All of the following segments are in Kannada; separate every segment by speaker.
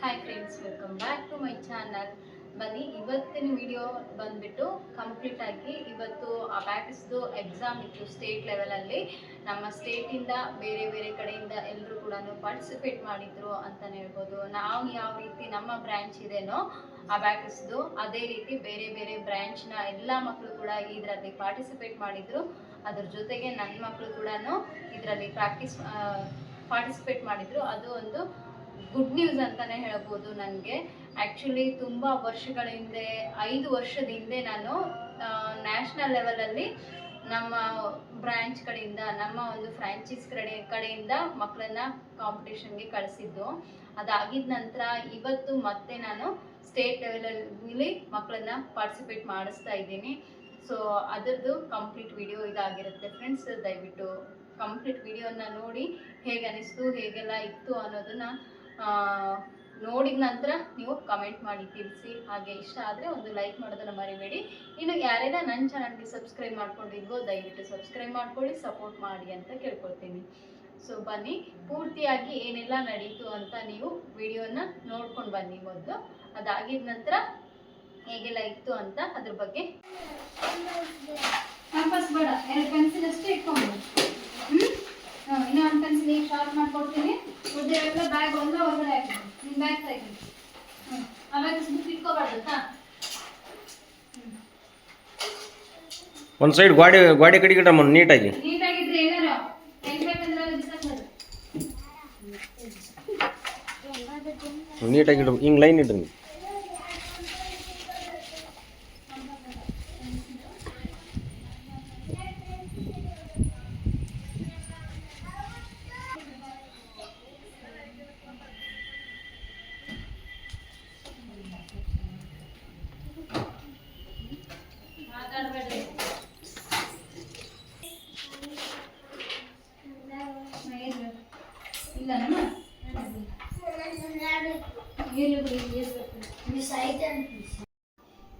Speaker 1: Hi friends welcome back to my channel ಬನ್ನಿ, ಇವತ್ತಿನ ವಿಡಿಯೋ ಬಂದ್ಬಿಟ್ಟು ಕಂಪ್ಲೀಟ್ ಆಗಿ ಇವತ್ತು ಬ್ಯಾಟಿಸ್ದು ಎಕ್ಸಾಮ್ ಇತ್ತು ಸ್ಟೇಟ್ ಲೆವೆಲಲ್ಲಿ ನಮ್ಮ ಸ್ಟೇಟಿಂದ ಬೇರೆ ಬೇರೆ ಕಡೆಯಿಂದ ಎಲ್ಲರೂ ಕೂಡ ಪಾರ್ಟಿಸಿಪೇಟ್ ಮಾಡಿದ್ರು ಅಂತಲೇ ಹೇಳ್ಬೋದು. ನಾವು ಯಾವ ರೀತಿ ನಮ್ಮ ಬ್ರ್ಯಾಂಚ್ ಇದೆನೋ ಬ್ಯಾಟಿಸ್ದು ಅದೇ ರೀತಿ ಬೇರೆ ಬೇರೆ ಬ್ರ್ಯಾಂಚ್ನ ಎಲ್ಲ ಮಕ್ಕಳು ಕೂಡ ಇದರಲ್ಲಿ ಪಾರ್ಟಿಸಿಪೇಟ್ ಮಾಡಿದ್ರು. ಅದ್ರ ಜೊತೆಗೆ ನನ್ನ ಮಕ್ಕಳು ಕೂಡ ಇದರಲ್ಲಿ ಪ್ರಾಕ್ಟೀಸ್ ಪಾರ್ಟಿಸಿಪೇಟ್ ಮಾಡಿದ್ರು. ಅದು ಒಂದು ಗುಡ್ ನ್ಯೂಸ್ ಅಂತಾನೆ ಹೇಳ್ಬೋದು ನನಗೆ. ಆ್ಯಕ್ಚುಲಿ ತುಂಬ ವರ್ಷಗಳ ಹಿಂದೆ, ಐದು ವರ್ಷದ ಹಿಂದೆ ನಾನು ನ್ಯಾಷನಲ್ ಲೆವೆಲಲ್ಲಿ ನಮ್ಮ ಬ್ರ್ಯಾಂಚ್ ಕಡೆಯಿಂದ, ನಮ್ಮ ಒಂದು ಫ್ರಾಂಚೈಸ್ ಕಡೆ, ಕಡೆಯಿಂದ ಮಕ್ಕಳನ್ನ ಕಾಂಪಿಟೇಷನ್ಗೆ ಕಳಿಸಿದ್ದು. ಅದಾಗಿದ ನಂತರ ಇವತ್ತು ಮತ್ತೆ ನಾನು ಸ್ಟೇಟ್ ಲೆವೆಲಲ್ಲಿ ಮಕ್ಕಳನ್ನ ಪಾರ್ಟಿಸಿಪೇಟ್ ಮಾಡಿಸ್ತಾ ಇದ್ದೀನಿ. ಸೊ ಅದರದ್ದು ಕಂಪ್ಲೀಟ್ ವಿಡಿಯೋ ಇದಾಗಿರುತ್ತೆ ಫ್ರೆಂಡ್ಸ್ ದಯವಿಟ್ಟು ಕಂಪ್ಲೀಟ್ ವಿಡಿಯೋನ ನೋಡಿ ಹೇಗೆ ಅನಿಸ್ತು ಹೇಗೆಲ್ಲ ಇತ್ತು ಅನ್ನೋದನ್ನ ನೋಡಿದ ನಂತರ ನೀವು ಕಮೆಂಟ್ ಮಾಡಿ ತಿಳಿಸಿ. ಹಾಗೆ ಇಷ್ಟ ಆದರೆ ಒಂದು ಲೈಕ್ ಮಾಡೋದನ್ನು ಮರಿಬೇಡಿ. ಇನ್ನು ಯಾರೆಲ್ಲ ನನ್ನ ಚಾನಲ್ಗೆ ಸಬ್ಸ್ಕ್ರೈಬ್ ಮಾಡ್ಕೊಂಡಿದ್ವೋ, ದಯವಿಟ್ಟು ಸಬ್ಸ್ಕ್ರೈಬ್ ಮಾಡ್ಕೊಳ್ಳಿ ಸಪೋರ್ಟ್ ಮಾಡಿ ಅಂತ ಕೇಳ್ಕೊಳ್ತೀನಿ. ಸೊ ಬನ್ನಿ. ಪೂರ್ತಿಯಾಗಿ ಏನೆಲ್ಲ ನಡೀತು ಅಂತ ನೀವು ವಿಡಿಯೋನ ನೋಡ್ಕೊಂಡು ಬನ್ನಿ ಮೊದಲು. ಅದಾಗಿದ ನಂತರ ಹೇಗೆಲ್ಲ ಇತ್ತು ಅಂತ ಅದ್ರ ಬಗ್ಗೆ ಬೇಡ. ಎರಡು ಪೆನ್ಸಿಲ್ ಅಷ್ಟೇ ಇಟ್ಕೊಂಡು. ಇನ್ನೂ ಒಂದು ಪೆನ್ಸಿಲ್ ಈಗ ಶಾರ್ಪ್ ಮಾಡ್ಕೊಡ್ತೀನಿ. ಬ್ಯಾಗ್ ಒಂದೇ ಒಳಗಡೆ ಹಾಕಿ ನಿಮ್ಮ ಬ್ಯಾಗ್ ತೆಗಿ ಹ್ಞೂ ಆಮೇಲೆ ಬುಕ್ ಇಟ್ಕೋಬಾರ್ದು
Speaker 2: ಒಂದು ಸೈಡ್ ಗಾಡಿ ಗಾಡಿ ಕಡೆ ಗಿಡಮ್ಮ ನೀಟಾಗಿ.
Speaker 1: ನೀಟಾಗಿದ್ರೆ ಏನಾರು
Speaker 2: ನೀಟಾಗಿ ಇಡು ಹಿಂಗೆ ಲೈನ್ ಇಡ್ರಿ.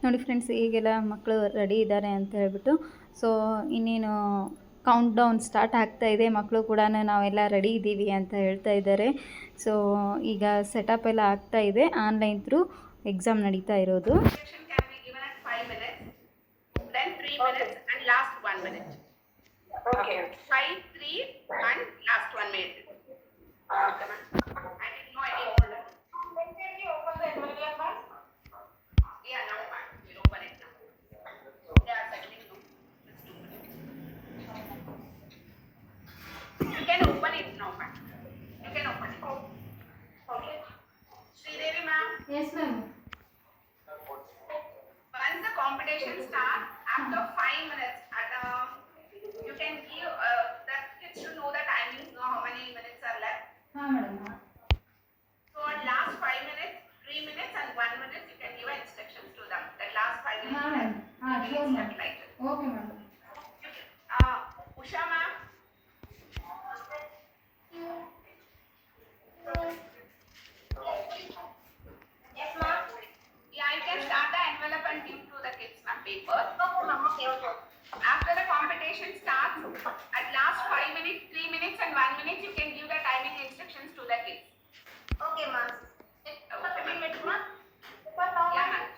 Speaker 1: ನೋಡಿ ಫ್ರೆಂಡ್ಸ್ ಈಗೆಲ್ಲ ಮಕ್ಕಳು ರೆಡಿ ಇದ್ದಾರೆ ಅಂತ ಹೇಳ್ಬಿಟ್ಟು ಸೊ ಇನ್ನೇನು ಕೌಂಟ್ ಡೌನ್ ಸ್ಟಾರ್ಟ್ ಆಗ್ತಾ ಇದೆ. ಮಕ್ಕಳು ಕೂಡ ನಾವೆಲ್ಲ ರೆಡಿ ಇದ್ದೀವಿ ಅಂತ ಹೇಳ್ತಾ ಇದ್ದಾರೆ. ಸೊ ಈಗ ಸೆಟಪ್ ಎಲ್ಲ ಆಗ್ತಾ ಇದೆ. ಆನ್ಲೈನ್ ಥ್ರೂ ಎಕ್ಸಾಮ್ ನಡೀತಾ ಇರೋದು.
Speaker 3: Instruction After the competition starts, at last five minutes, three minutes, and one minute, you can give the timing instructions to the kids.
Speaker 4: Okay, ma'am.
Speaker 3: Okay, ma'am.
Speaker 4: ma'am. But now,
Speaker 3: Yeah, ma'am.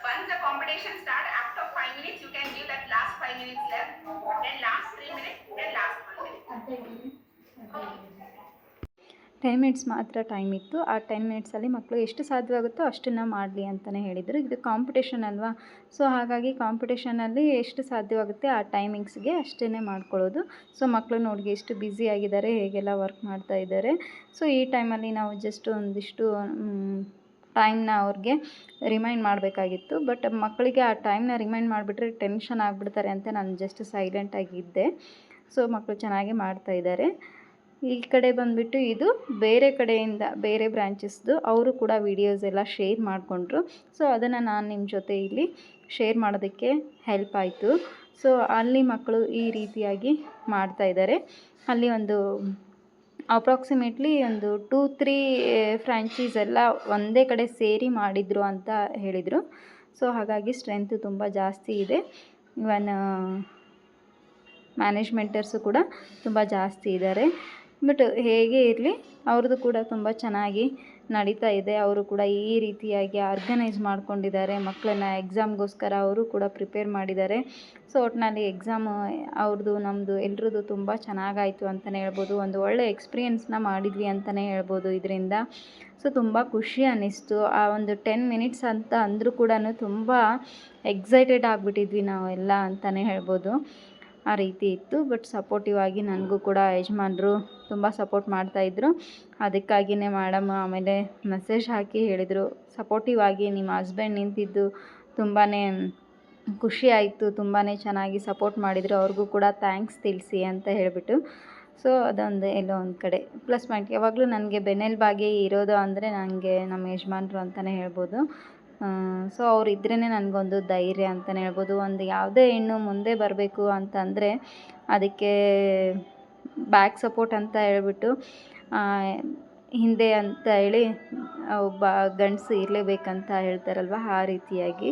Speaker 3: Once the competition starts, after five minutes, you can give that last five minutes left, then last three minutes, then last one minute.
Speaker 1: Ten minutes ಮಾತ್ರ ಟೈಮ್ ಇತ್ತು. ಆ ಟೆನ್ ಮಿನಿಟ್ಸಲ್ಲಿ ಮಕ್ಕಳು ಎಷ್ಟು ಸಾಧ್ಯವಾಗುತ್ತೋ ಅಷ್ಟನ್ನು ಮಾಡಲಿ ಅಂತಲೇ ಹೇಳಿದರು. ಇದು ಕಾಂಪಿಟೇಷನ್ ಅಲ್ವಾ? ಸೊ ಹಾಗಾಗಿ ಕಾಂಪಿಟೇಷನಲ್ಲಿ ಎಷ್ಟು ಸಾಧ್ಯವಾಗುತ್ತೆ ಆ ಟೈಮಿಂಗ್ಸ್ಗೆ ಅಷ್ಟೇ ಮಾಡ್ಕೊಳ್ಳೋದು. ಸೊ ಮಕ್ಕಳು ನೋಡಿ ಎಷ್ಟು ಬ್ಯುಸಿ ಆಗಿದ್ದಾರೆ, ಹೇಗೆಲ್ಲ ವರ್ಕ್ ಮಾಡ್ತಾ ಇದ್ದಾರೆ. ಸೊ ಈ ಟೈಮಲ್ಲಿ ನಾವು ಜಸ್ಟ್ ಒಂದಿಷ್ಟು ಟೈಮ್ನ ಅವ್ರಿಗೆ ರಿಮೈಂಡ್ ಮಾಡಬೇಕಾಗಿತ್ತು. ಬಟ್ ಮಕ್ಕಳಿಗೆ ಆ ಟೈಮ್ನ ರಿಮೈಂಡ್ ಮಾಡಿಬಿಟ್ರೆ ಟೆನ್ಷನ್ ಆಗಿಬಿಡ್ತಾರೆ ಅಂತ ನಾನು ಜಸ್ಟ್ ಸೈಲೆಂಟಾಗಿದ್ದೆ ಸೊ ಮಕ್ಕಳು ಚೆನ್ನಾಗಿ ಮಾಡ್ತಾ ಇದ್ದಾರೆ. ಈ ಕಡೆ ಬಂದುಬಿಟ್ಟು ಇದು ಬೇರೆ ಕಡೆಯಿಂದ ಬೇರೆ ಬ್ರ್ಯಾಂಚಸ್ದು ಅವರು ಕೂಡ ವೀಡಿಯೋಸ್ ಎಲ್ಲ ಶೇರ್ ಮಾಡಿಕೊಂಡ್ರು. ಸೊ ಅದನ್ನು ನಾನು ನಿಮ್ಮ ಜೊತೆ ಇಲ್ಲಿ ಶೇರ್ ಮಾಡೋದಕ್ಕೆ ಹೆಲ್ಪ್ ಆಯಿತು. ಸೊ ಅಲ್ಲಿ ಮಕ್ಕಳು ಈ ರೀತಿಯಾಗಿ ಮಾಡ್ತಾ ಇದ್ದಾರೆ ಅಲ್ಲಿ ಒಂದು ಅಪ್ರಾಕ್ಸಿಮೇಟ್ಲಿ ಒಂದು ಟೂ ತ್ರೀ ಫ್ರ್ಯಾಂಚೈಸ್ ಎಲ್ಲ ಒಂದೇ ಕಡೆ ಸೇರಿ ಮಾಡಿದರು ಅಂತ ಹೇಳಿದರು. ಸೊ ಹಾಗಾಗಿ ಸ್ಟ್ರೆಂತ್ ತುಂಬ ಜಾಸ್ತಿ ಇದೆ. ಇವನ್ ಮ್ಯಾನೇಜ್ಮೆಂಟರ್ಸು ಕೂಡ ತುಂಬ ಜಾಸ್ತಿ ಇದ್ದಾರೆ
Speaker 5: ಬಟ್ ಹೇಗೆ ಇರಲಿ, ಅವ್ರದ್ದು ಕೂಡ ತುಂಬ ಚೆನ್ನಾಗಿ ನಡೀತಾ ಇದೆ. ಅವರು ಕೂಡ ಈ ರೀತಿಯಾಗಿ ಆರ್ಗನೈಸ್ ಮಾಡ್ಕೊಂಡಿದ್ದಾರೆ. ಮಕ್ಕಳನ್ನ ಎಕ್ಸಾಮ್ಗೋಸ್ಕರ ಅವರು ಕೂಡ ಪ್ರಿಪೇರ್ ಮಾಡಿದ್ದಾರೆ. ಸೊ ಒಟ್ಟಿನಲ್ಲಿ ಎಕ್ಸಾಮ್ ಅವ್ರದ್ದು ನಮ್ಮದು ಎಲ್ರದ್ದು ತುಂಬ ಚೆನ್ನಾಗಾಯಿತು ಅಂತಲೇ ಹೇಳ್ಬೋದು. ಒಂದು ಒಳ್ಳೆ ಎಕ್ಸ್ಪೀರಿಯೆನ್ಸ್ನ ಮಾಡಿದ್ವಿ ಅಂತಲೇ ಹೇಳ್ಬೋದು ಇದರಿಂದ. ಸೊ ತುಂಬ ಖುಷಿ ಅನ್ನಿಸ್ತು. ಆ ಒಂದು ಟೆನ್ ಮಿನಿಟ್ಸ್ ಅಂತ ಅಂದರೂ ಕೂಡ ತುಂಬ ಎಕ್ಸೈಟೆಡ್ ಆಗಿಬಿಟ್ಟಿದ್ವಿ ನಾವೆಲ್ಲ ಅಂತಲೇ ಹೇಳ್ಬೋದು. ಆ ರೀತಿ ಇತ್ತು. ಬಟ್ ಸಪೋರ್ಟಿವ್ ಆಗಿ ನನಗೂ ಕೂಡ ಯಜಮಾನರು ತುಂಬ ಸಪೋರ್ಟ್ ಮಾಡ್ತಾಯಿದ್ರು ಅದಕ್ಕಾಗಿಯೇ ಮೇಡಮ್ ಆಮೇಲೆ ಮೆಸೇಜ್ ಹಾಕಿ ಹೇಳಿದರು. ಸಪೋರ್ಟಿವ್ ಆಗಿ ನಿಮ್ಮ ಹಸ್ಬೆಂಡ್ ನಿಂತಿದ್ದು ತುಂಬಾ ಖುಷಿ ಆಯಿತು. ತುಂಬಾ ಚೆನ್ನಾಗಿ ಸಪೋರ್ಟ್ ಮಾಡಿದರು. ಅವ್ರಿಗೂ ಕೂಡ ಥ್ಯಾಂಕ್ಸ್ ತಿಳಿಸಿ ಅಂತ ಹೇಳಿಬಿಟ್ಟು. ಸೊ ಅದೊಂದು ಎಲ್ಲೋ ಒಂದು ಕಡೆ. ಪ್ಲಸ್ ಪಾಯಿಂಟ್ ಯಾವಾಗಲೂ ನನಗೆ ಬೆನ್ನೆಲುಬಾಗಿ ಇರೋದು ಅಂದರೆ ನನಗೆ ನಮ್ಮ ಯಜಮಾನ್ರು ಅಂತಲೇ ಹೇಳ್ಬೋದು. ಸೊ ಅವ್ರು ಇದ್ರೇ ನನಗೊಂದು ಧೈರ್ಯ ಅಂತಲೇ ಹೇಳ್ಬೋದು. ಒಂದು ಯಾವುದೇ ಹೆಣ್ಣು ಮುಂದೆ ಬರಬೇಕು ಅಂತಂದರೆ ಅದಕ್ಕೆ ಬ್ಯಾಕ್ ಸಪೋರ್ಟ್ ಅಂತ ಹೇಳ್ಬಿಟ್ಟು ಹಿಂದೆ ಅಂತ ಹೇಳಿ ಒಬ್ಬ ಗಂಡಸು ಇರಲೇಬೇಕಂತ ಹೇಳ್ತಾರಲ್ವ ಆ ರೀತಿಯಾಗಿ.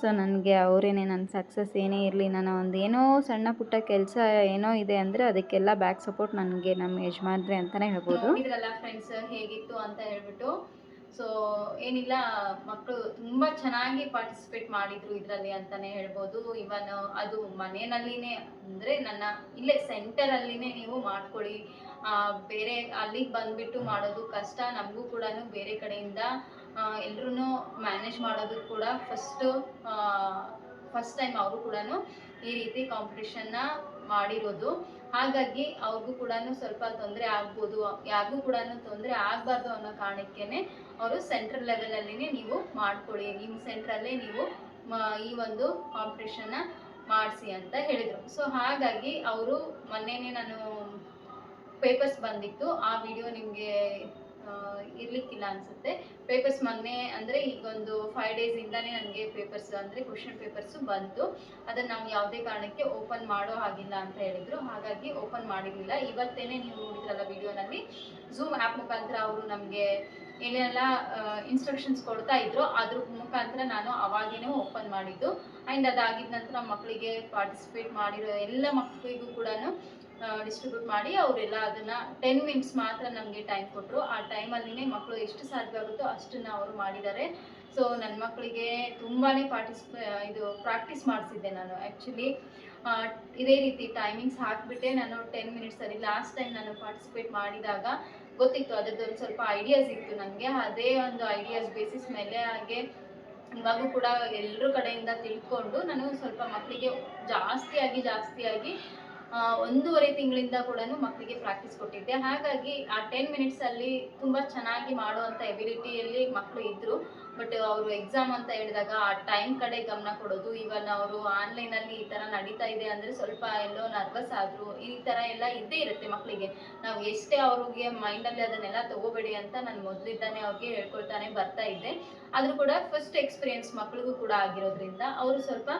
Speaker 5: ಸೊ ನನಗೆ ಅವರೇ ನನ್ನ ಸಕ್ಸಸ್ ಏನೇ ಇರಲಿ ನಾನು ಒಂದು ಏನೋ ಸಣ್ಣ ಪುಟ್ಟ ಕೆಲಸ ಏನೋ ಇದೆ ಅಂದರೆ ಅದಕ್ಕೆಲ್ಲ ಬ್ಯಾಕ್ ಸಪೋರ್ಟ್ ನನಗೆ ನಮ್ಮ ಯಜಮಾನ್ರೆ ಅಂತಲೇ ಹೇಳ್ಬೋದು.
Speaker 1: ಹೇಗಿತ್ತು ಅಂತ ಹೇಳ್ಬಿಟ್ಟು ಸೊ ಏನಿಲ್ಲ ಮಕ್ಕಳು ತುಂಬ ಚೆನ್ನಾಗಿ ಪಾರ್ಟಿಸಿಪೇಟ್ ಮಾಡಿದ್ರು ಇದರಲ್ಲಿ ಅಂತಾನೆ ಹೇಳ್ಬೋದು. ಇವನ್ ಅದು ಮನೆಯಲ್ಲಿನೇ ಅಂದರೆ ನನ್ನ ಇಲ್ಲೇ ಸೆಂಟರಲ್ಲಿನೇ ನೀವು ಮಾಡ್ಕೊಳ್ಳಿ. ಬೇರೆ ಅಲ್ಲಿಗೆ ಬಂದ್ಬಿಟ್ಟು ಮಾಡೋದು ಕಷ್ಟ. ನಮಗೂ ಕೂಡ ಬೇರೆ ಕಡೆಯಿಂದ ಎಲ್ಲರೂ ಮ್ಯಾನೇಜ್ ಮಾಡೋದು ಕೂಡ ಫಸ್ಟು ಫಸ್ಟ್ ಟೈಮ್ ಅವರು ಕೂಡ ಈ ರೀತಿ ಕಾಂಪಿಟಿಷನ್ನ ಮಾಡಿರೋದು. ಹಾಗಾಗಿ ಅವ್ರಿಗೂ ಕೂಡ ಸ್ವಲ್ಪ ತೊಂದರೆ ಆಗ್ಬೋದು. ಯಾರಿಗೂ ಕೂಡ ತೊಂದರೆ ಆಗ್ಬಾರ್ದು ಅನ್ನೋ ಕಾರಣಕ್ಕೇನೆ ಅವರು ಸೆಂಟ್ರಲ್ ಲೆವೆಲಲ್ಲಿನೇ ನೀವು ಮಾಡ್ಕೊಳ್ಳಿ. ನಿಮ್ಮ ಸೆಂಟ್ರಲ್ಲೇ ನೀವು ಈ ಒಂದು ಕಾಂಪಿಟೇಷನ್ನ ಮಾಡಿಸಿ ಅಂತ ಹೇಳಿದರು. ಸೊ ಹಾಗಾಗಿ ಅವರು ಮೊನ್ನೆನೇ ನಾನು ಪೇಪರ್ಸ್ ಬಂದಿತ್ತು. ಆ ವಿಡಿಯೋ ನಿಮಗೆ ಇರ್ಲಿಕ್ಕಿಲ್ಲ ಅನ್ಸುತ್ತೆ. ಪೇಪರ್ಸ್ ಮೊನ್ನೆ ಅಂದ್ರೆ ಈಗ ಒಂದು ಫೈವ್ ಡೇಸಿಂದಾನೇ ನನಗೆ ಪೇಪರ್ಸ್ ಅಂದ್ರೆ ಕ್ವಶನ್ ಪೇಪರ್ಸು ಬಂತು. ಅದನ್ನ ನಾವು ಯಾವುದೇ ಕಾರಣಕ್ಕೆ ಓಪನ್ ಮಾಡೋ ಹಾಗಿಲ್ಲ ಅಂತ ಹೇಳಿದ್ರು. ಹಾಗಾಗಿ ಓಪನ್ ಮಾಡಿರಲಿಲ್ಲ. ಇವತ್ತೇನೆ ನೀವು ನೋಡಿದ್ರಲ್ಲ ವಿಡಿಯೋನಲ್ಲಿ ಝೂಮ್ ಆ್ಯಪ್ ಮುಖಾಂತರ ಅವರು ನಮಗೆ ಏನೆಲ್ಲ ಇನ್ಸ್ಟ್ರಕ್ಷನ್ಸ್ ಕೊಡ್ತಾ ಇದ್ರು ಅದ್ರ ಮುಖಾಂತರ ನಾನು ಅವಾಗೇನೆ ಓಪನ್ ಮಾಡಿದ್ದು. ಆ್ಯಂಡ್ ಅದಾಗಿದ ನಂತರ ಮಕ್ಕಳಿಗೆ ಪಾರ್ಟಿಸಿಪೇಟ್ ಮಾಡಿರೋ ಎಲ್ಲ ಮಕ್ಕಳಿಗೂ ಕೂಡ ಡಿಸ್ಟ್ರಿಬ್ಯೂಟ್ ಮಾಡಿ ಅವರೆಲ್ಲ ಅದನ್ನು ಟೆನ್ ಮಿನಿಟ್ಸ್ ಮಾತ್ರ ನಮಗೆ ಟೈಮ್ ಕೊಟ್ಟರು ಆ ಟೈಮಲ್ಲಿನೇ ಮಕ್ಕಳು ಎಷ್ಟು ಸಾಧ್ಯ ಆಗುತ್ತೋ ಅಷ್ಟನ್ನು ಅವರು ಮಾಡಿದ್ದಾರೆ. ಸೊ ನನ್ನ ಮಕ್ಕಳಿಗೆ ತುಂಬಾ ಪಾರ್ಟಿಸಿಪ ಇದು ಪ್ರಾಕ್ಟೀಸ್ ಮಾಡಿಸಿದ್ದೆ ನಾನು ಆ್ಯಕ್ಚುಲಿ ಇದೇ ರೀತಿ ಟೈಮಿಂಗ್ಸ್ ಹಾಕಿಬಿಟ್ಟೆ ನಾನು ಟೆನ್ ಮಿನಿಟ್ಸಲ್ಲಿ ಲಾಸ್ಟ್ ಟೈಮ್ ನಾನು ಪಾರ್ಟಿಸಿಪೇಟ್ ಮಾಡಿದಾಗ. ಗೊತ್ತಿತ್ತು ಅದರದ್ದೊಂದು ಸ್ವಲ್ಪ ಐಡಿಯಾಸ್ ಇತ್ತು ನನಗೆ. ಅದೇ ಒಂದು ಐಡಿಯಾಸ್ ಬೇಸಿಸ್ ಮೇಲೆ ಹಾಗೆ ಇವಾಗೂ ಕೂಡ ಎಲ್ಲರ ಕಡೆಯಿಂದ ತಿಳ್ಕೊಂಡು ನಾನು ಸ್ವಲ್ಪ ಮಕ್ಕಳಿಗೆ ಜಾಸ್ತಿಯಾಗಿ ಜಾಸ್ತಿಯಾಗಿ ಒಂದೂವರೆ ತಿಂಗಳಿಂದ ಕೂಡ ಮಕ್ಕಳಿಗೆ ಪ್ರಾಕ್ಟೀಸ್ ಕೊಟ್ಟಿದ್ದೆ. ಹಾಗಾಗಿ ಆ ಟೆನ್ ಮಿನಿಟ್ಸಲ್ಲಿ ತುಂಬಾ ಚೆನ್ನಾಗಿ ಮಾಡುವಂಥ ಎಬಿಲಿಟಿಯಲ್ಲಿ ಮಕ್ಕಳು ಇದ್ರು. ಬಟ್ ಅವರು ಎಕ್ಸಾಮ್ ಅಂತ ಹೇಳಿದಾಗ ಆ ಟೈಮ್ ಕಡೆ ಗಮನ ಕೊಡೋದು ಇವನ್ ಅವರು ಆನ್ಲೈನಲ್ಲಿ ಈ ತರ ನಡೀತಾ ಇದೆ ಅಂದ್ರೆ ಸ್ವಲ್ಪ ಎಲ್ಲೋ ನರ್ವಸ್ ಆದ್ರು, ಈ ತರ ಎಲ್ಲ ಇದ್ದೇ ಇರುತ್ತೆ ಮಕ್ಕಳಿಗೆ ನಾವು ಎಷ್ಟೇ ಅವ್ರಿಗೆ ಮೈಂಡಲ್ಲಿ ಅದನ್ನೆಲ್ಲ ತಗೋಬೇಡಿ ಅಂತ ನಾನು ಮೊದಲಿದ್ದಾನೆ ಅವ್ರಿಗೆ ಹೇಳ್ಕೊಳ್ತಾನೆ ಬರ್ತಾ ಇದ್ದೆ. ಆದ್ರೂ ಕೂಡ ಫಸ್ಟ್ ಎಕ್ಸ್ಪೀರಿಯನ್ಸ್ ಮಕ್ಳಿಗೂ ಕೂಡ ಆಗಿರೋದ್ರಿಂದ ಅವರು ಸ್ವಲ್ಪ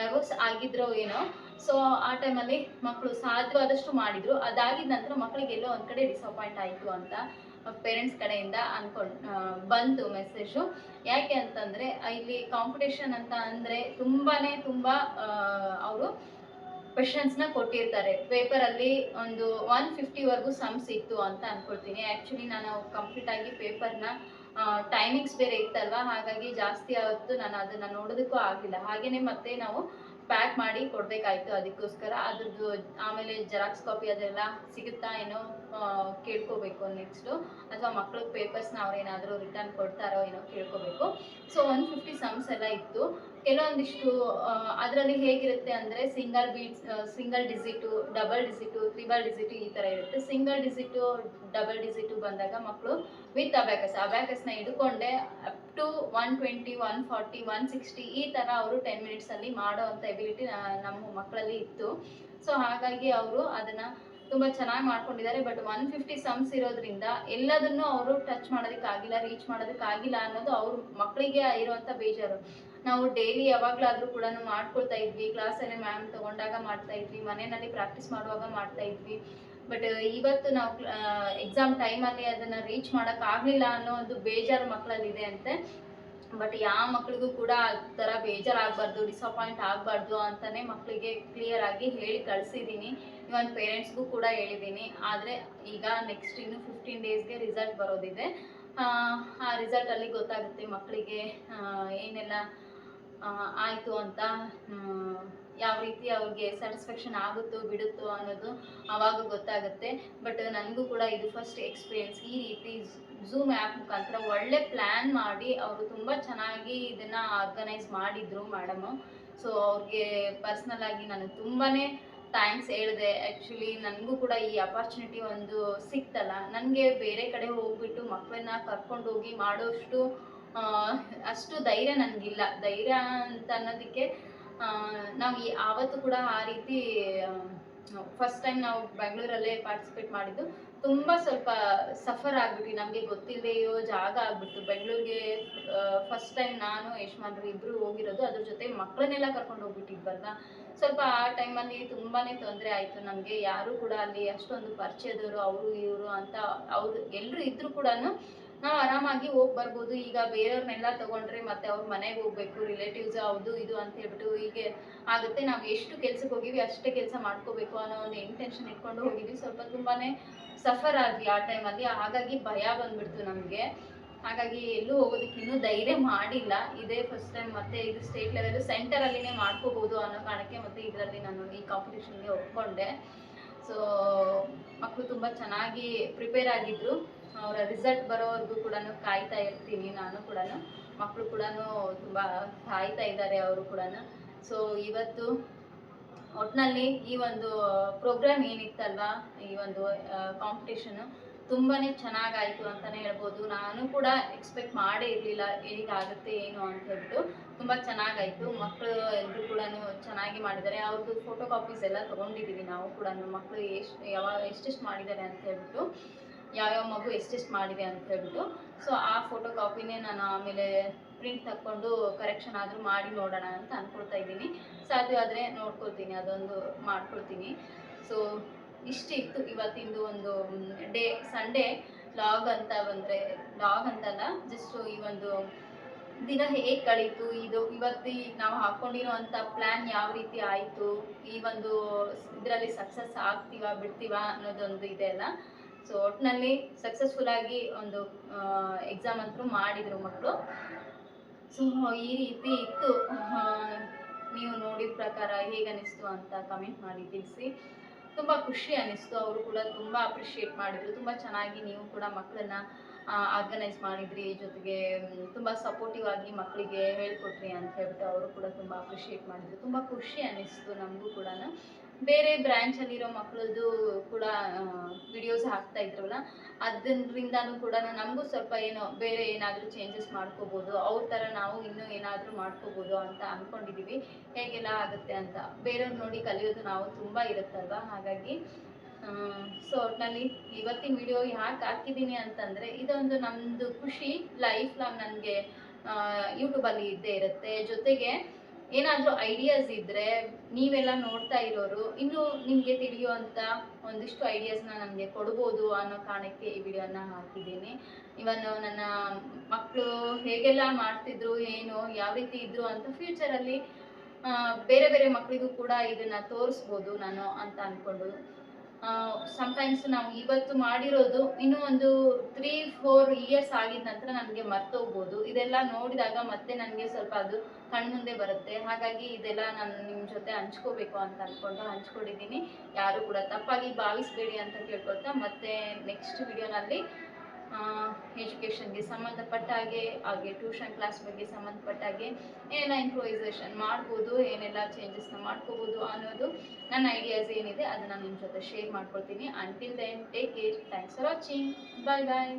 Speaker 1: ನರ್ವಸ್ ಆಗಿದ್ರೋ ಏನೋ ಸೊ ಆ ಟೈಮಲ್ಲಿ ಮಕ್ಕಳು ಸಾಧ್ಯವಾದಷ್ಟು ಮಾಡಿದರು. ಅದಾಗಿದ ನಂತರ ಮಕ್ಕಳಿಗೆ ಎಲ್ಲೋ ಒಂದು ಕಡೆ ಡಿಸಪಾಯಿಂಟ್ ಆಯಿತು ಅಂತ ಪೇರೆಂಟ್ಸ್ ಕಡೆಯಿಂದ ಅನ್ಕೊಂಡು ಬಂತು ಮೆಸೇಜು ಯಾಕೆ ಅಂತಂದರೆ, ಇಲ್ಲಿ ಕಾಂಪಿಟೇಷನ್ ಅಂತ ಅಂದರೆ ತುಂಬಾ ತುಂಬ ಅವರು ಕ್ವೆಶನ್ಸ್ನ ಕೊಟ್ಟಿರ್ತಾರೆ. ಪೇಪರಲ್ಲಿ ಒಂದು ಒನ್ ಫಿಫ್ಟಿವರೆಗೂ ಸಮ್ಸ್ ಇತ್ತು ಅಂತ ಅನ್ಕೊಳ್ತೀನಿ. ಆ್ಯಕ್ಚುಲಿ ನಾನು ಕಂಪ್ಲೀಟಾಗಿ ಪೇಪರ್ನ ಟೈಮಿಂಗ್ಸ್ ಬೇರೆ ಇತ್ತಲ್ವ? ಹಾಗಾಗಿ ಜಾಸ್ತಿ ಆವತ್ತು ನಾನು ಅದನ್ನು ನೋಡೋದಕ್ಕೂ ಆಗಿಲ್ಲ. ಹಾಗೆಯೇ ಮತ್ತೆ ನಾವು ಪ್ಯಾಕ್ ಮಾಡಿ ಕೊಡಬೇಕಾಯ್ತು ಅದಕ್ಕೋಸ್ಕರ. ಅದ್ರದ್ದು ಆಮೇಲೆ ಜೆರಾಕ್ಸ್ ಕಾಪಿ ಅದೆಲ್ಲ ಸಿಗುತ್ತಾ ಏನೋ ಕೇಳ್ಕೋಬೇಕು ನೆಕ್ಸ್ಟು ಅಥವಾ ಮಕ್ಳ ಪೇಪರ್ಸ್ನ ಅವ್ರೇನಾದರೂ ರಿಟರ್ನ್ ಕೊಡ್ತಾರೋ ಏನೋ ಕೇಳ್ಕೋಬೇಕು. ಸೊ ಒನ್ ಫಿಫ್ಟಿ ಸಮ್ಸ್ ಎಲ್ಲ ಇತ್ತು. ಕೆಲವೊಂದಿಷ್ಟು ಅದರಲ್ಲಿ ಹೇಗಿರುತ್ತೆ ಅಂದರೆ single beats single digit double digit triple digit ಈ ಥರ ಇರುತ್ತೆ. ಸಿಂಗಲ್ ಡಿಜಿಟು ಡಬಲ್ ಡಿಜಿಟು ಬಂದಾಗ ಮಕ್ಕಳು ವಿತ್ ಅಬ್ಯಾಕಸ್, ಅಬ್ಯಾಕಸ್ನ ಹಿಡ್ಕೊಂಡೆ up to one twenty, one forty, one sixty ಈ ಥರ ಅವರು ಟೆನ್ ಮಿನಿಟ್ಸಲ್ಲಿ ಮಾಡೋ ಅಂಥ ಎಬಿಲಿಟಿ ನಮ್ಮ ಮಕ್ಕಳಲ್ಲಿ ಇತ್ತು. ಸೊ ಹಾಗಾಗಿ ಅವರು ಅದನ್ನು ತುಂಬ ಚೆನ್ನಾಗಿ ಮಾಡ್ಕೊಂಡಿದ್ದಾರೆ. ಬಟ್ ಒನ್ ಫಿಫ್ಟಿ ಸಮ್ಸ್ ಇರೋದ್ರಿಂದ ಎಲ್ಲದನ್ನು ಅವರು ಟಚ್ ಮಾಡೋದಕ್ಕಾಗಿಲ್ಲ, ರೀಚ್ ಮಾಡೋದಕ್ಕಾಗಿಲ್ಲ ಅನ್ನೋದು ಅವ್ರ ಮಕ್ಕಳಿಗೆ ಇರುವಂಥ ಬೇಜಾರು. ನಾವು ಡೈಲಿ ಯಾವಾಗಲಾದರೂ ಕೂಡ ಮಾಡ್ಕೊಳ್ತಾ ಇದ್ವಿ. ಕ್ಲಾಸಲ್ಲಿ ಮ್ಯಾಮ್ ತಗೊಂಡಾಗ ಮಾಡ್ತಾ ಇದ್ವಿ. ಮನೆಯಲ್ಲಿ ಪ್ರಾಕ್ಟೀಸ್ ಮಾಡುವಾಗ ಮಾಡ್ತಾ ಇದ್ವಿ. ಬಟ್ ಇವತ್ತು ನಾವು ಎಕ್ಸಾಮ್ ಟೈಮಲ್ಲಿ ಅದನ್ನು ರೀಚ್ ಮಾಡೋಕ್ಕಾಗಲಿಲ್ಲ ಅನ್ನೋ ಒಂದು ಬೇಜಾರು ಮಕ್ಕಳಲ್ಲಿದೆ ಅಂತೆ. ಬಟ್ ಯಾವ ಮಕ್ಕಳಿಗೂ ಕೂಡ ಆ ಥರ ಬೇಜಾರಾಗಬಾರ್ದು ಡಿಸಪಾಯಿಂಟ್ ಆಗಬಾರ್ದು ಅಂತಲೇ ಮಕ್ಕಳಿಗೆ ಕ್ಲಿಯರ್ ಆಗಿ ಹೇಳಿ ಕಳಿಸಿದ್ದೀನಿ ಇವನ್ ಪೇರೆಂಟ್ಸ್ಗೂ ಕೂಡ ಹೇಳಿದ್ದೀನಿ ಆದರೆ ಈಗ ನೆಕ್ಸ್ಟ್ ಇನ್ನು ಫಿಫ್ಟೀನ್ ಡೇಸ್ಗೆ ರಿಸಲ್ಟ್ ಬರೋದಿದೆ. ಆ, ಆ ರಿಸಲ್ಟಲ್ಲಿ ಗೊತ್ತಾಗುತ್ತೆ ಮಕ್ಕಳಿಗೆ ಏನೆಲ್ಲ ಆಯಿತು ಅಂತ ಯಾವ ರೀತಿ ಅವ್ರಿಗೆ ಸ್ಯಾಟಿಸ್ಫ್ಯಾಕ್ಷನ್ ಆಗುತ್ತೋ ಬಿಡುತ್ತೋ ಅನ್ನೋದು ಆವಾಗ ಗೊತ್ತಾಗುತ್ತೆ. ಬಟ್ ನನಗೂ ಕೂಡ ಇದು ಫಸ್ಟ್ ಎಕ್ಸ್ಪೀರಿಯನ್ಸ್ ಈ ರೀತಿ ಝೂಮ್ ಆ್ಯಪ್ ಮುಖಾಂತರ ಒಳ್ಳೆ ಪ್ಲ್ಯಾನ್ ಮಾಡಿ ಅವರು ತುಂಬ ಚೆನ್ನಾಗಿ ಇದನ್ನು ಆರ್ಗನೈಸ್ ಮಾಡಿದರು ಮೇಡಮು ಸೊ ಅವ್ರಿಗೆ ಪರ್ಸ್ನಲ್ ಆಗಿ ನಾನು ತುಂಬಾ ಥ್ಯಾಂಕ್ಸ್ ಹೇಳಿದೆ. ಆ್ಯಕ್ಚುಲಿ ನನಗೂ ಕೂಡ ಈ ಅಪಾರ್ಚುನಿಟಿ ಒಂದು ಸಿಕ್ತಲ್ಲ. ನನಗೆ ಬೇರೆ ಕಡೆ ಹೋಗ್ಬಿಟ್ಟು ಮಕ್ಕಳನ್ನ ಕರ್ಕೊಂಡು ಹೋಗಿ ಮಾಡೋಷ್ಟು ಅಷ್ಟು ಧೈರ್ಯ ನನಗಿಲ್ಲ. ಧೈರ್ಯ ಅಂತ ಅನ್ನೋದಕ್ಕೆ ನಾವು ಆವತ್ತು ಕೂಡ ಆ ರೀತಿ ಫಸ್ಟ್ ಟೈಮ್ ನಾವು ಬೆಂಗಳೂರಲ್ಲೇ ಪಾರ್ಟಿಸಿಪೇಟ್ ಮಾಡಿದ್ದು. ತುಂಬ ಸ್ವಲ್ಪ ಸಫರ್ ಆಗ್ಬಿಟ್ಟು ನಮಗೆ ಗೊತ್ತಿಲ್ಲದೆಯೋ ಜಾಗ ಆಗ್ಬಿಟ್ಟು ಬೆಂಗಳೂರಿಗೆ ಫಸ್ಟ್ ಟೈಮ್ ನಾನು ಯಶ್ಮಾದ್ರು ಇಬ್ಬರು ಹೋಗಿರೋದು. ಅದ್ರ ಜೊತೆ ಮಕ್ಕಳನ್ನೆಲ್ಲ ಕರ್ಕೊಂಡು ಹೋಗ್ಬಿಟ್ಟಿದ್ವಲ್ಲ ಸ್ವಲ್ಪ ಆ ಟೈಮಲ್ಲಿ ತುಂಬಾ ತೊಂದರೆ ಆಯಿತು ನಮಗೆ. ಯಾರು ಕೂಡ ಅಲ್ಲಿ ಅಷ್ಟೊಂದು ಪರಿಚಯದವರು, ಅವರು, ಇವರು ಅಂತ ಅವರು ಎಲ್ಲರೂ ಇದ್ದರೂ ಕೂಡ ನಾವು ಆರಾಮಾಗಿ ಹೋಗಿ ಬರ್ಬೋದು. ಈಗ ಬೇರೆಯವ್ರನ್ನೆಲ್ಲ ತಗೊಂಡ್ರೆ ಮತ್ತೆ ಅವ್ರ ಮನೆಗೆ ಹೋಗ್ಬೇಕು ರಿಲೇಟಿವ್ಸ್ ಅದು ಇದು ಅಂತ ಹೇಳ್ಬಿಟ್ಟು ಹೀಗೆ ಆಗುತ್ತೆ. ನಾವು ಎಷ್ಟು ಕೆಲ್ಸಕ್ಕೆ ಹೋಗಿವಿ ಅಷ್ಟೇ ಕೆಲಸ ಮಾಡ್ಕೋಬೇಕು ಅನ್ನೋ ಒಂದು ಇಂಟೆನ್ಷನ್ ಇಟ್ಕೊಂಡು ಹೋಗಿದ್ವಿ. ಸ್ವಲ್ಪ ತುಂಬಾನೇ ಸಫರ್ ಆದ್ವಿ ಆ ಟೈಮಲ್ಲಿ ಹಾಗಾಗಿ ಭಯ ಬಂದ್ಬಿಡ್ತು ನಮಗೆ. ಹಾಗಾಗಿ ಎಲ್ಲೂ ಹೋಗೋದಕ್ಕೆ ಇನ್ನೂ ಧೈರ್ಯ ಮಾಡಿಲ್ಲ. ಇದೇ ಫಸ್ಟ್ ಟೈಮ್ ಮತ್ತೆ ಇದು ಸ್ಟೇಟ್ ಲೆವೆಲ್ ಸೆಂಟರಲ್ಲಿನೇ ಮಾಡ್ಕೋಬೋದು ಅನ್ನೋ ಕಾರಣಕ್ಕೆ ಮತ್ತೆ ಇದರಲ್ಲಿ ನಾನು ಈ ಕಾಂಪಿಟೇಷನ್ಗೆ ಒಪ್ಕೊಂಡೆ. ಸೊ ಮಕ್ಕಳು ತುಂಬ ಚೆನ್ನಾಗಿ ಪ್ರಿಪೇರ್ ಆಗಿದ್ರು. ಅವರ ರಿಸಲ್ಟ್ ಬರೋವರೆಗೂ ಕೂಡ ಕಾಯ್ತಾ ಇರ್ತೀನಿ ನಾನು ಕೂಡ ಮಕ್ಕಳು ಕೂಡ ತುಂಬ ಕಾಯ್ತಾ ಇದ್ದಾರೆ ಅವರು ಕೂಡ ಸೊ ಇವತ್ತು ಒಟ್ಟಿನಲ್ಲಿ ಈ ಒಂದು ಪ್ರೋಗ್ರಾಮ್ ಏನಿತ್ತಲ್ವಾ? ಈ ಒಂದು ಕಾಂಪಿಟೇಷನು ತುಂಬಾ ಚೆನ್ನಾಗಾಯಿತು ಅಂತಲೇ ಹೇಳ್ಬೋದು. ನಾನು ಕೂಡ ಎಕ್ಸ್ಪೆಕ್ಟ್ ಮಾಡೇ ಇರಲಿಲ್ಲ ಹೇಗಾಗುತ್ತೆ, ಏನು ಅಂತ ಹೇಳ್ಬಿಟ್ಟು ತುಂಬ ಚೆನ್ನಾಗಾಯಿತು. ಮಕ್ಕಳು ಎಲ್ಲರೂ ಕೂಡ ಚೆನ್ನಾಗಿ ಮಾಡಿದ್ದಾರೆ. ಅವ್ರದ್ದು ಫೋಟೋ ಕಾಪೀಸ್ ಎಲ್ಲ ತೊಗೊಂಡಿದ್ದೀವಿ ನಾವು ಕೂಡ ಮಕ್ಕಳು ಎಷ್ಟು ಯಾವಾಗ ಎಷ್ಟೆಷ್ಟು ಮಾಡಿದ್ದಾರೆ ಅಂತ ಹೇಳ್ಬಿಟ್ಟು. ಯಾವ್ಯಾವ ಮಗು ಎಷ್ಟೆಷ್ಟು ಮಾಡಿದೆ ಅಂತ ಹೇಳ್ಬಿಟ್ಟು. ಸೊ ಆ ಫೋಟೋ ಕಾಪಿನೇ ನಾನು ಆಮೇಲೆ ಪ್ರಿಂಟ್ ತಕ್ಕೊಂಡು ಕರೆಕ್ಷನ್ ಆದರೂ ಮಾಡಿ ನೋಡೋಣ ಅಂತ ಅಂದ್ಕೊಳ್ತಾ ಇದ್ದೀನಿ. ಸಾಧ್ಯ ಆದರೆ ನೋಡ್ಕೊಳ್ತೀನಿ, ಅದೊಂದು ಮಾಡ್ಕೊಳ್ತೀನಿ. ಸೊ ಇಷ್ಟಿತ್ತು ಇವತ್ತಿಂದು ಒಂದು ಡೇ ಸಂಡೇ ಲಾಗ್ ಅಂತ ಬಂದರೆ ಲಾಗ್ ಅಂತಲ್ಲ ಜಸ್ಟ್ ಈ ಒಂದು ದಿನ ಹೇಗೆ ಕಳೀತು, ಇದು ಇವತ್ತಿ ನಾವು ಹಾಕೊಂಡಿರುವಂಥ ಪ್ಲ್ಯಾನ್ ಯಾವ ರೀತಿ ಆಯಿತು, ಈ ಒಂದು ಇದರಲ್ಲಿ ಸಕ್ಸಸ್ ಆಗ್ತೀವಾ, ಬಿಡ್ತೀವಾ ಅನ್ನೋದೊಂದು ಇದೆ ಅಲ್ಲ. ಸೊ ಒಟ್ಟಿನಲ್ಲಿ ಸಕ್ಸಸ್ಫುಲ್ ಆಗಿ ಒಂದು ಎಕ್ಸಾಮ್ ಅಂತೂ ಮಾಡಿದರು ಮಕ್ಕಳು. ಸೊ ಈ ರೀತಿ ಇತ್ತು. ನೀವು ನೋಡಿದ ಪ್ರಕಾರ ಹೇಗೆ ಅನಿಸ್ತು ಅಂತ ಕಮೆಂಟ್ ಮಾಡಿ ತಿಳಿಸಿ. ತುಂಬ ಖುಷಿ ಅನಿಸ್ತು. ಅವರು ಕೂಡ ತುಂಬ ಅಪ್ರಿಷಿಯೇಟ್ ಮಾಡಿದರು. ತುಂಬ ಚೆನ್ನಾಗಿ ನೀವು ಕೂಡ ಮಕ್ಕಳನ್ನ ಆರ್ಗನೈಸ್ ಮಾಡಿದ್ರಿ. ಜೊತೆಗೆ ತುಂಬ ಸಪೋರ್ಟಿವ್ ಆಗಿ ಮಕ್ಕಳಿಗೆ ಹೇಳ್ಕೊಟ್ರಿ ಅಂತ ಹೇಳ್ಬಿಟ್ಟು ಅವರು ಕೂಡ ತುಂಬ ಅಪ್ರಿಷಿಯೇಟ್ ಮಾಡಿದ್ರು. ತುಂಬ ಖುಷಿ ಅನ್ನಿಸ್ತು ನಮಗೂ ಕೂಡ ಬೇರೆ ಬ್ರ್ಯಾಂಚಲ್ಲಿರೋ ಮಕ್ಕಳದ್ದು ಕೂಡ ವಿಡಿಯೋಸ್ ಹಾಕ್ತಾ ಇದ್ರಲ್ಲ, ಅದರಿಂದನೂ ಕೂಡ ನಮಗೂ ಸ್ವಲ್ಪ ಏನೋ, ಬೇರೆ ಏನಾದರೂ ಚೇಂಜಸ್ ಮಾಡ್ಕೋಬೋದು, ಅವ್ರ ಥರ ನಾವು ಇನ್ನೂ ಏನಾದರೂ ಮಾಡ್ಕೋಬೋದು ಅಂತ ಅಂದ್ಕೊಂಡಿದ್ದೀವಿ ಹೇಗೆಲ್ಲ ಆಗುತ್ತೆ ಅಂತ. ಬೇರೆಯವ್ರು ನೋಡಿ ಕಲಿಯೋದು ನಾವು ತುಂಬ ಇರುತ್ತಲ್ವ? ಹಾಗಾಗಿ ಸೊ ಒಟ್ಟಿನಲ್ಲಿ ಇವತ್ತಿನ ವಿಡಿಯೋ ಯಾಕೆ ಹಾಕಿದ್ದೀನಿ ಅಂತಂದರೆ, ಇದೊಂದು ನಮ್ಮದು ಖುಷಿ ಲೈಫ್ ಲಾಂಗ್ ನನಗೆ ಯೂಟ್ಯೂಬಲ್ಲಿ ಇದ್ದೇ ಇರುತ್ತೆ. ಜೊತೆಗೆ ಏನಾದರೂ ಐಡಿಯಾಸ್ ಇದ್ದರೆ ನೀವೆಲ್ಲ ನೋಡ್ತಾ ಇರೋರು, ಇನ್ನೂ ನಿಮಗೆ ತಿಳಿಯುವಂತ ಒಂದಿಷ್ಟು ಐಡಿಯಾಸ್ನ ನನಗೆ ಕೊಡ್ಬೋದು ಅನ್ನೋ ಕಾರಣಕ್ಕೆ ಈ ವಿಡಿಯೋನ ಹಾಕಿದ್ದೀನಿ. ಇವನ್ ನನ್ನ ಮಕ್ಕಳು ಹೇಗೆಲ್ಲ ಮಾಡ್ತಿದ್ರು, ಏನು, ಯಾವ ರೀತಿ ಇದ್ರು ಅಂತ ಫ್ಯೂಚರಲ್ಲಿ ಬೇರೆ ಬೇರೆ ಮಕ್ಕಳಿಗೂ ಕೂಡ ಇದನ್ನು ತೋರಿಸ್ಬೋದು ನಾನು ಅಂತ ಅಂದ್ಕೊಂಡು ಸಮ್ಟೈಮ್ಸ್ ನಾವು ಇವತ್ತು ಮಾಡಿರೋದು ಇನ್ನೂ ಒಂದು ತ್ರೀ ಫೋರ್ ಇಯರ್ಸ್ ಆಗಿದ ನಂತರ ನನಗೆ ಮರ್ತೋಗ್ಬೋದು. ಇದೆಲ್ಲ ನೋಡಿದಾಗ ಮತ್ತೆ ನನಗೆ ಸ್ವಲ್ಪ ಅದು ಕಣ್ಮುಂದೆ ಬರುತ್ತೆ. ಹಾಗಾಗಿ ಇದೆಲ್ಲ ನಾನು ನಿಮ್ಮ ಜೊತೆ ಹಂಚ್ಕೋಬೇಕು ಅಂತ ಅಂದ್ಕೊಂಡು ಹಂಚ್ಕೊಂಡಿದ್ದೀನಿ. ಯಾರು ಕೂಡ ತಪ್ಪಾಗಿ ಭಾವಿಸಬೇಡಿ ಅಂತ ಕೇಳ್ಕೊಳ್ತಾ ಮತ್ತೆ ನೆಕ್ಸ್ಟ್ ವಿಡಿಯೋನಲ್ಲಿ ಎಜುಕೇಷನ್ಗೆ ಸಂಬಂಧಪಟ್ಟ ಹಾಗೆ ಹಾಗೆ ಟ್ಯೂಷನ್ ಕ್ಲಾಸ್ ಬಗ್ಗೆ ಸಂಬಂಧಪಟ್ಟ ಹಾಗೆ ಏನೆಲ್ಲ ಇಂಪ್ರೂವೈಸೇಷನ್ ಮಾಡ್ಬೋದು, ಏನೆಲ್ಲ ಚೇಂಜಸ್ನ ಮಾಡ್ಕೋಬೋದು ಅನ್ನೋದು ನನ್ನ ಐಡಿಯಾಸ್ ಏನಿದೆ ಅದನ್ನು ನಿಮ್ಮ ಜೊತೆ ಶೇರ್ ಮಾಡ್ಕೊಳ್ತೀನಿ. Until then take care thanks for watching bye bye